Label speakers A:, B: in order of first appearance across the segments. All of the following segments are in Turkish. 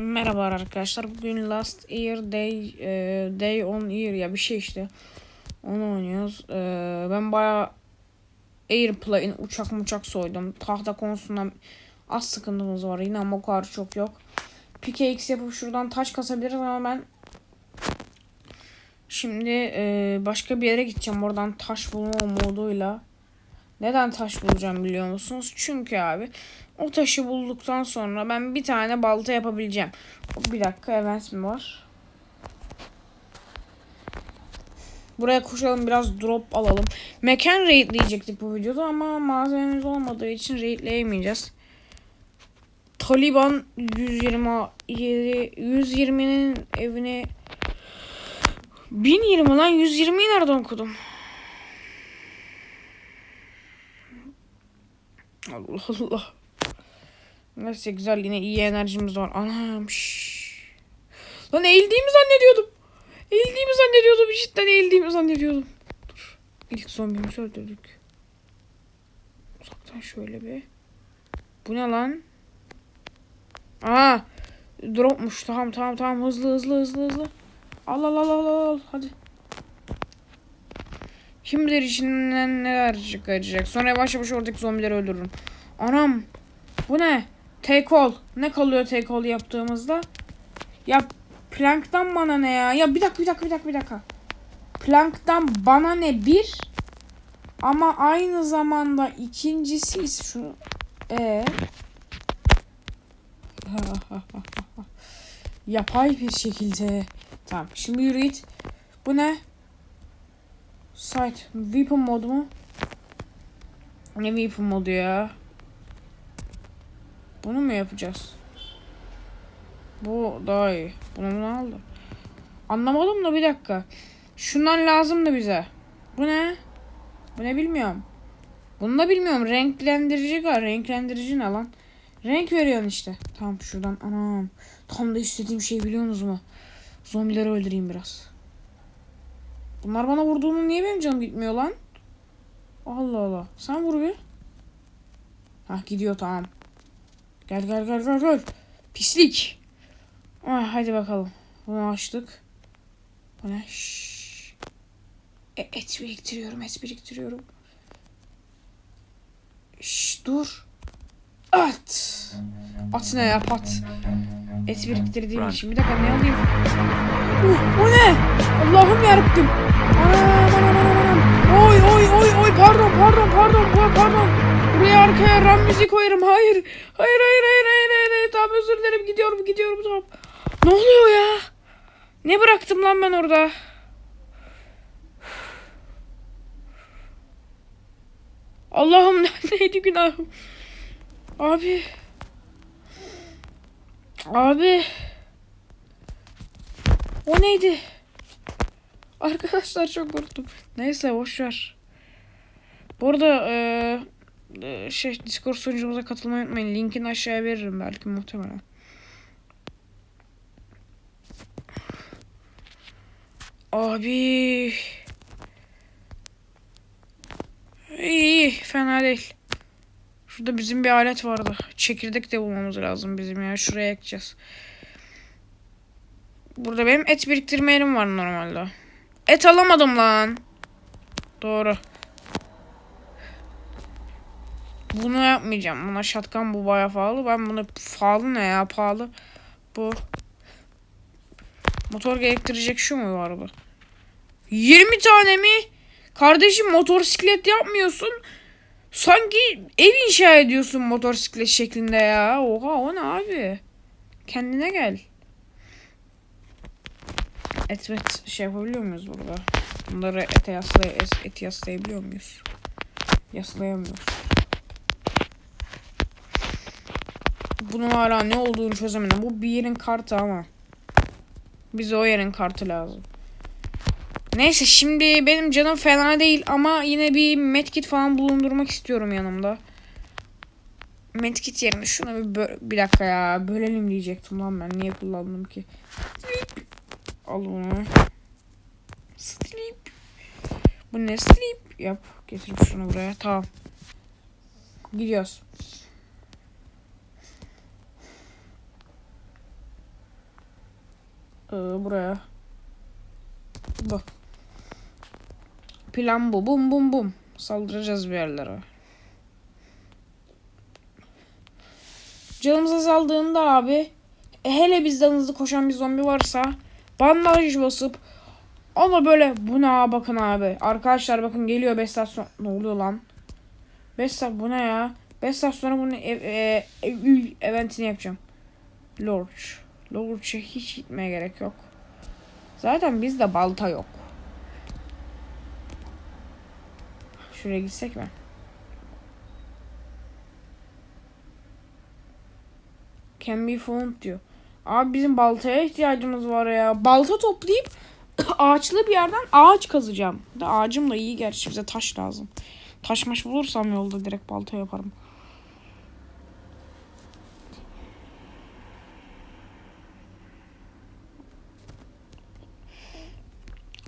A: Merhaba arkadaşlar. Bugün Last Year Day e, Day on Year ya bir şey işte. Onu oynuyoruz. E, ben baya Airplane uçak muçak soydum. Tahta konusunda az sıkıntımız var yine ama o kadar çok yok. Pickaxe yapıp şuradan taş kasabiliriz ama ben şimdi e, başka bir yere gideceğim. Oradan taş bulma moduyla. Neden taş bulacağım biliyor musunuz? Çünkü abi o taşı bulduktan sonra ben bir tane balta yapabileceğim. Bir dakika event mi var? Buraya koşalım biraz drop alalım. Mekan raidleyecektik bu videoda ama malzememiz olmadığı için raidleyemeyeceğiz. Taliban 120 120'nin evini 1020 lan 120'yi nereden okudum? Allah Allah. Neyse güzel yine iyi enerjimiz var. Anam şşş. Lan eğildiğimi zannediyordum. Eğildiğimi zannediyordum. Cidden eğildiğimi zannediyordum. Dur. İlk zombimizi öldürdük. Uzaktan şöyle bir. Bu ne lan? Aa. Dropmuş. Tamam tamam tamam. Hızlı hızlı hızlı hızlı. Al al al al al. Hadi. Kim bilir içinden neler çıkacak. Sonra yavaş yavaş oradaki zombileri öldürürüm. Anam. Bu ne? Take all. Ne kalıyor take all yaptığımızda? Ya planktan bana ne ya? Ya bir dakika bir dakika bir dakika bir dakika. Planktan bana ne bir? Ama aynı zamanda ikincisi şu e yapay bir şekilde. Tamam. Şimdi yürü git. Bu ne? Site. Weapon modu mu? Ne weapon modu ya? Bunu mu yapacağız? Bu daha iyi. Bunu bunu aldı. Anlamadım da bir dakika. Şundan lazım da bize. Bu ne? Bu ne bilmiyorum. Bunu da bilmiyorum. Renklendirici gal. Renklendirici ne lan? Renk veriyorsun işte. Tamam şuradan. Anam. Tam da istediğim şeyi biliyorsunuz mu? Zombileri öldüreyim biraz. Bunlar bana vurduğunu niye benim canım gitmiyor lan? Allah Allah. Sen vur bir. Hah gidiyor tamam. Gel gel gel gel gel. Pislik. Ah, hadi bakalım. Bunu açtık. Bu ne? Şşş. E, et biriktiriyorum, et biriktiriyorum. Şşş dur. At. At ne ya pat. Et biriktirdiğim için. Bir dakika ne alayım? Uh, o ne? Allah'ım yarabbim. Oy oy oy oy pardon pardon pardon pardon. Buraya arkaya ram müzik koyarım. Hayır. Hayır hayır hayır hayır hayır. hayır. Tamam özür dilerim gidiyorum gidiyorum tamam. Ne oluyor ya? Ne bıraktım lan ben orada? Allah'ım neydi günahım? Abi. Abi. O neydi? Arkadaşlar çok korktum. Neyse boş ver. Bu arada eee, eee, şey Discord sunucumuza katılmayı unutmayın. Linkini aşağıya veririm belki muhtemelen. Abi. İyi fena değil. Şurada bizim bir alet vardı. Çekirdek de bulmamız lazım bizim ya. Şuraya ekeceğiz. Burada benim et biriktirme yerim var normalde. Et alamadım lan. Doğru. Bunu yapmayacağım. Buna şatkan bu baya pahalı. Ben bunu pahalı ne ya pahalı. Bu. Motor gerektirecek şu mu var bu? 20 tane mi? Kardeşim motosiklet yapmıyorsun. Sanki ev inşa ediyorsun motosiklet şeklinde ya. Oha o ne abi? Kendine gel. Et et şey yapabiliyor muyuz burada? Bunları ete yaslay et, et yaslayabiliyor muyuz? Yaslayamıyoruz. Bunun hala ne olduğunu çözemedim. Bu bir yerin kartı ama. Bize o yerin kartı lazım. Neyse şimdi benim canım fena değil ama yine bir medkit falan bulundurmak istiyorum yanımda. Medkit yerine şuna bir bir dakika ya bölelim diyecektim lan ben niye kullandım ki? Al bunu. Sleep. Bu ne sleep? Yap. Getirip şunu buraya. Tamam. Gidiyoruz. Ee, buraya. Bu. Plan bu. Bum bum bum. Saldıracağız bir yerlere. Canımız azaldığında abi hele bizden hızlı koşan bir zombi varsa bandaj basıp ama böyle bu ne abi bakın abi. Arkadaşlar bakın geliyor 5 saat sonra. Ne oluyor lan? 5 saat bu ne ya? 5 saat sonra bunun ev, e, ev, eventini yapacağım. Lorch. Lorch'a hiç gitmeye gerek yok. Zaten bizde balta yok. Şuraya gitsek mi? Can be found diyor. Abi bizim baltaya ihtiyacımız var ya. Balta toplayıp ağaçlı bir yerden ağaç kazacağım. Da ağacım da iyi gerçi bize taş lazım. Taş maş bulursam yolda direkt balta yaparım.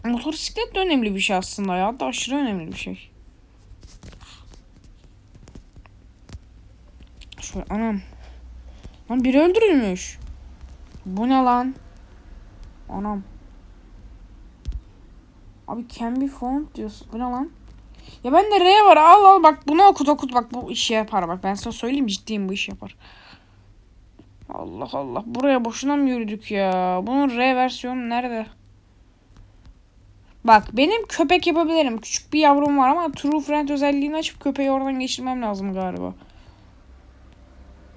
A: Motosiklet de önemli bir şey aslında ya. Da aşırı önemli bir şey. Şöyle anam. Lan biri öldürülmüş. Bu ne lan? Anam. Abi can be found diyorsun. Bu ne lan? Ya ben de R var. Al al bak bunu okut okut bak bu işi yapar bak. Ben sana söyleyeyim ciddiyim bu iş yapar. Allah Allah. Buraya boşuna mı yürüdük ya? Bunun R versiyonu nerede? Bak benim köpek yapabilirim. Küçük bir yavrum var ama True Friend özelliğini açıp köpeği oradan geçirmem lazım galiba.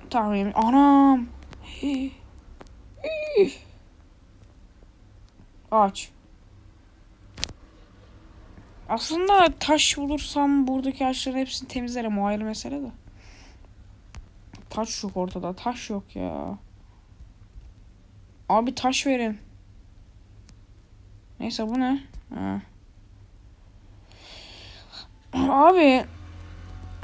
A: Tamam. Anam. Hii. Hii. Ağaç. Aslında taş bulursam buradaki ağaçların hepsini temizlerim. O ayrı mesele de. Taş yok ortada. Taş yok ya. Abi taş verin. Neyse bu ne? Ha. Abi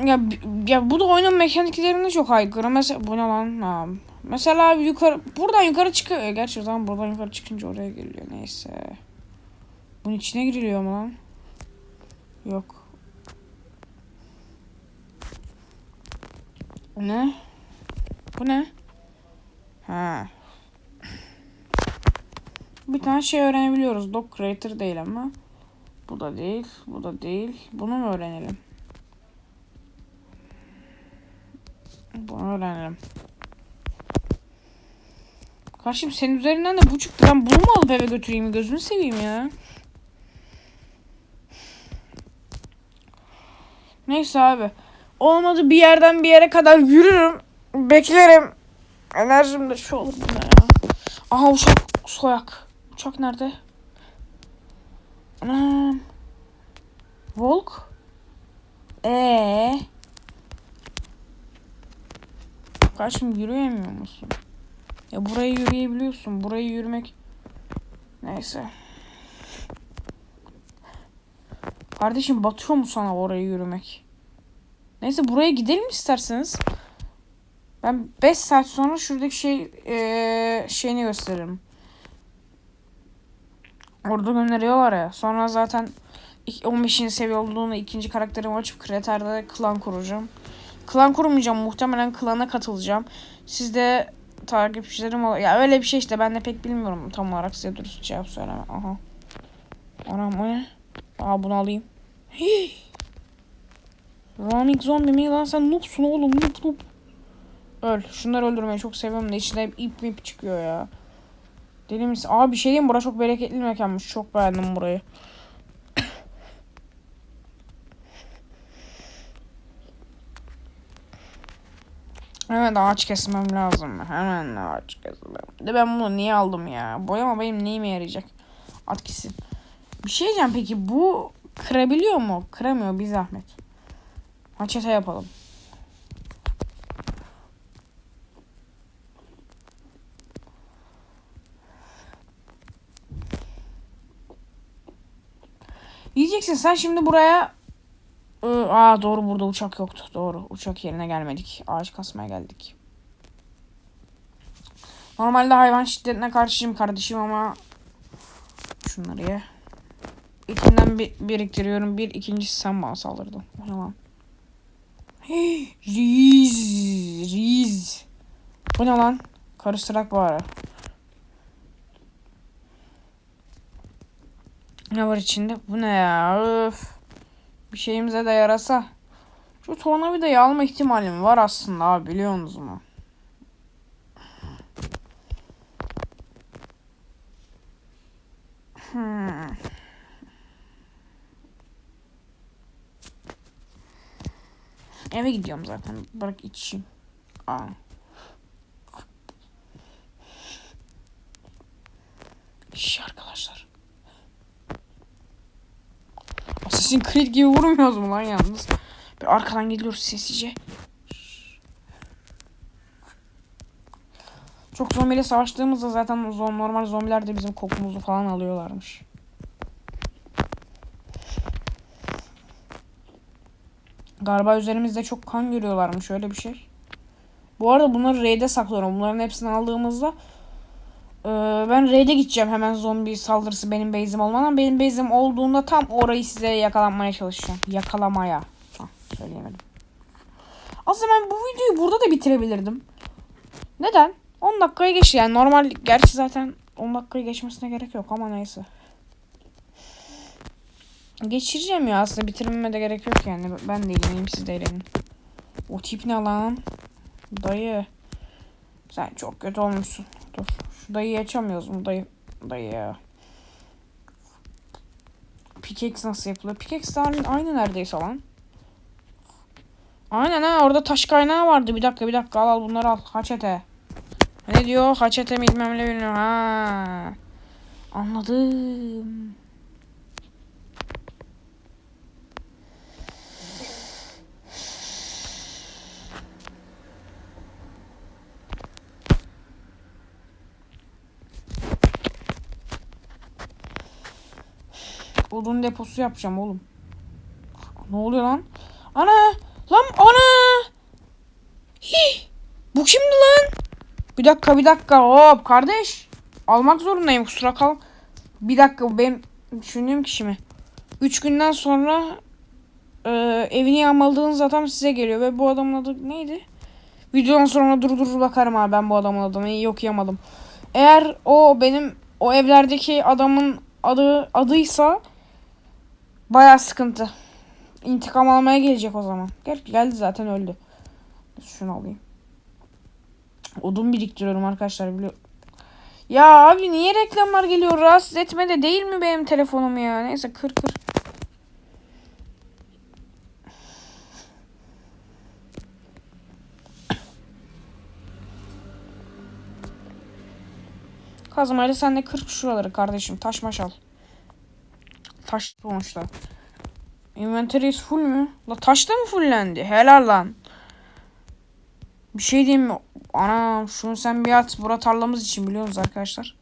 A: ya ya bu da oyunun mekaniklerine çok aykırı. Mesela bu ne lan? Ha. Mesela yukarı buradan yukarı çıkıyor. Gerçi o zaman buradan yukarı çıkınca oraya geliyor. Neyse. Bunun içine giriliyor mu lan? Yok. Ne? Bu ne? Ha. Bir tane şey öğrenebiliyoruz. Dog Creator değil ama. Bu da değil. Bu da değil. Bunu mu öğrenelim? Bunu öğrenelim. Karşım senin üzerinden de bu çıktı. Ben bunu mu alıp eve götüreyim? Gözünü seveyim ya. Neyse abi. Olmadı bir yerden bir yere kadar yürürüm. Beklerim. Enerjim de şu olur buna ya. Aha uçak soyak. Uçak nerede? Anam. Volk. Ee. Karşım yürüyemiyor musun? Ya burayı yürüyebiliyorsun. Burayı yürümek. Neyse. Kardeşim batıyor mu sana orayı yürümek? Neyse buraya gidelim isterseniz. Ben 5 saat sonra şuradaki şey ee, şeyini gösteririm. Orada gönderiyorlar ya. Sonra zaten ilk 15. seviye olduğunda ikinci karakterimi açıp Kreter'de klan kuracağım. Klan kurmayacağım. Muhtemelen klana katılacağım. Siz de takipçilerim ol Ya öyle bir şey işte. Ben de pek bilmiyorum tam olarak size dürüst cevap söyleme. Aha. Anam o ne? Aa bunu alayım. Hii. Running zombie mi lan sen noobsun oğlum noob noob. Öl. Şunları öldürmeyi çok seviyorum da içinde hep ip mip çıkıyor ya. Deli misin? Aa bir şey diyeyim burası çok bereketli mekanmış. Çok beğendim burayı. Hemen ağaç kesmem lazım. Hemen ağaç kesmem. De ben bunu niye aldım ya? Boyama benim neyime yarayacak? At. Bir şey diyeceğim peki bu kırabiliyor mu? Kıramıyor bir zahmet. Haçete yapalım. Diyeceksin sen şimdi buraya Aa doğru burada uçak yoktu. Doğru. Uçak yerine gelmedik. Ağaç kasmaya geldik. Normalde hayvan şiddetine karşıyım kardeşim ama şunları ye. İkinden bir biriktiriyorum. Bir ikincisi sen bana saldırdın. O zaman. Riz. Riz. Bu ne lan? Karıştırak bari. Ne var içinde? Bu ne ya? Öf. Bir şeyimize de yarasa. Şu tornavidayı alma ihtimalim var aslında abi biliyorsunuz mu? Hmm. Eve gidiyorum zaten. Bırak içeyim. Aa. Şş arkadaşlar. Assassin's Creed gibi vurmuyoruz mu lan yalnız? Bir arkadan geliyoruz sessizce. Çok zombiyle savaştığımızda zaten normal zombiler de bizim kokumuzu falan alıyorlarmış. Galiba üzerimizde çok kan görüyorlarmış öyle bir şey. Bu arada bunları raid'e saklıyorum. Bunların hepsini aldığımızda e, ben raid'e gideceğim hemen zombi saldırısı benim base'im olmadan. Benim base'im olduğunda tam orayı size yakalanmaya çalışacağım. Yakalamaya. Hah, söyleyemedim. Aslında ben bu videoyu burada da bitirebilirdim. Neden? 10 dakikaya geçti yani normal gerçi zaten 10 dakikaya geçmesine gerek yok ama neyse. Geçireceğim ya aslında bitirmeme de gerek yok yani. Ben de eğleneyim siz de eğlenin. O tip ne lan? Dayı. Sen çok kötü olmuşsun. Dur. Dayıyı açamıyoruz mu dayı? Dayı ya. Pickaxe nasıl yapılır? Pickaxe aynı neredeyse lan. Aynen ha orada taş kaynağı vardı. Bir dakika bir dakika al al bunları al. Haçete. Ne diyor? Haçete mi bilmem ne bilmiyorum. Ha. Anladım. Odun deposu yapacağım oğlum. Ne oluyor lan? Ana! Lan ana! Hii! Bu kimdi lan? Bir dakika bir dakika hop kardeş. Almak zorundayım kusura kal. Bir dakika benim düşündüğüm kişi mi? Üç günden sonra e, evini yağmaladığınız adam size geliyor ve bu adamın adı neydi? Videodan sonra dur dur bakarım abi ben bu adamın adını iyi okuyamadım. Eğer o benim o evlerdeki adamın adı adıysa baya sıkıntı. İntikam almaya gelecek o zaman. Gel geldi zaten öldü. Şunu alayım. Odun biriktiriyorum arkadaşlar biliyor. Ya abi niye reklamlar geliyor? Rahatsız etme de değil mi benim telefonum ya? Neyse kır kır. Kazmayla sen de kır şuraları kardeşim. Taş maş al. Taş sonuçta. Inventories full mü? La taş da mı fullendi? Helal lan. Bir şey diyeyim mi? Ana şunu sen bir at. Bura tarlamız için biliyoruz arkadaşlar.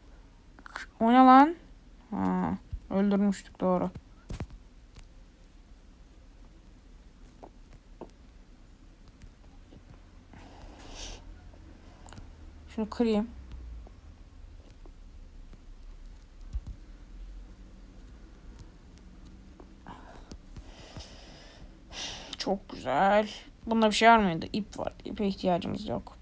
A: O ne lan? Ha, öldürmüştük doğru. Şunu kırayım. Çok güzel. Bunda bir şey var mıydı? İp var. İpe ihtiyacımız yok.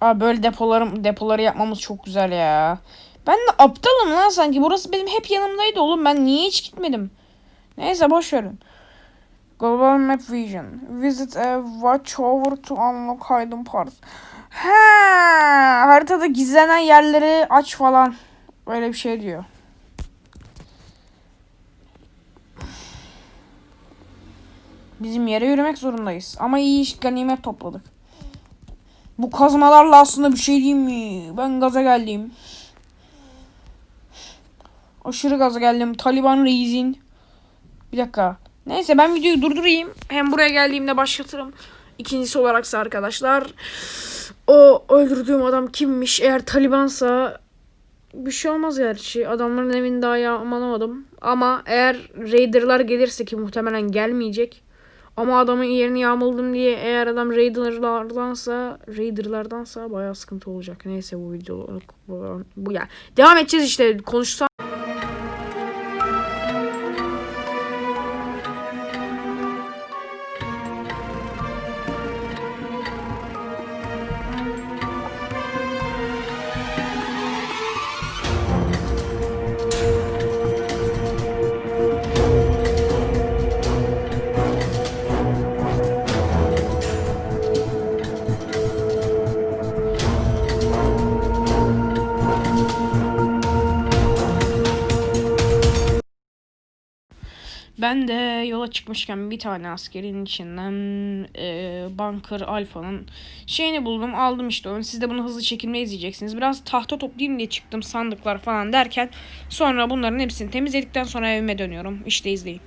A: Abi böyle depolarım depoları yapmamız çok güzel ya. Ben de aptalım lan sanki. Burası benim hep yanımdaydı oğlum. Ben niye hiç gitmedim? Neyse boş verin. Global Map Vision. Visit a watchover to unlock hidden parts. He, haritada gizlenen yerleri aç falan. Öyle bir şey diyor. Bizim yere yürümek zorundayız. Ama iyi iş ganimet topladık. Bu kazmalarla aslında bir şey diyeyim mi? Ben gaza geldim. Aşırı gaza geldim. Taliban reisin. Bir dakika. Neyse ben videoyu durdurayım. Hem buraya geldiğimde başlatırım. İkincisi olaraksa arkadaşlar. O öldürdüğüm adam kimmiş? Eğer Talibansa bir şey olmaz gerçi. Adamların evini daha yağmalamadım. Ama eğer Raider'lar gelirse ki muhtemelen gelmeyecek. Ama adamın yerini yağmaladım diye eğer adam Raider'lardansa Raider'lardansa bayağı sıkıntı olacak. Neyse bu video bu, ya. Devam edeceğiz işte konuşsam. Ben de yola çıkmışken bir tane askerin içinden e, Bunker Alpha'nın şeyini buldum. Aldım işte onu. Siz de bunu hızlı çekimde izleyeceksiniz. Biraz tahta toplayayım diye çıktım sandıklar falan derken sonra bunların hepsini temizledikten sonra evime dönüyorum. İşte izleyin.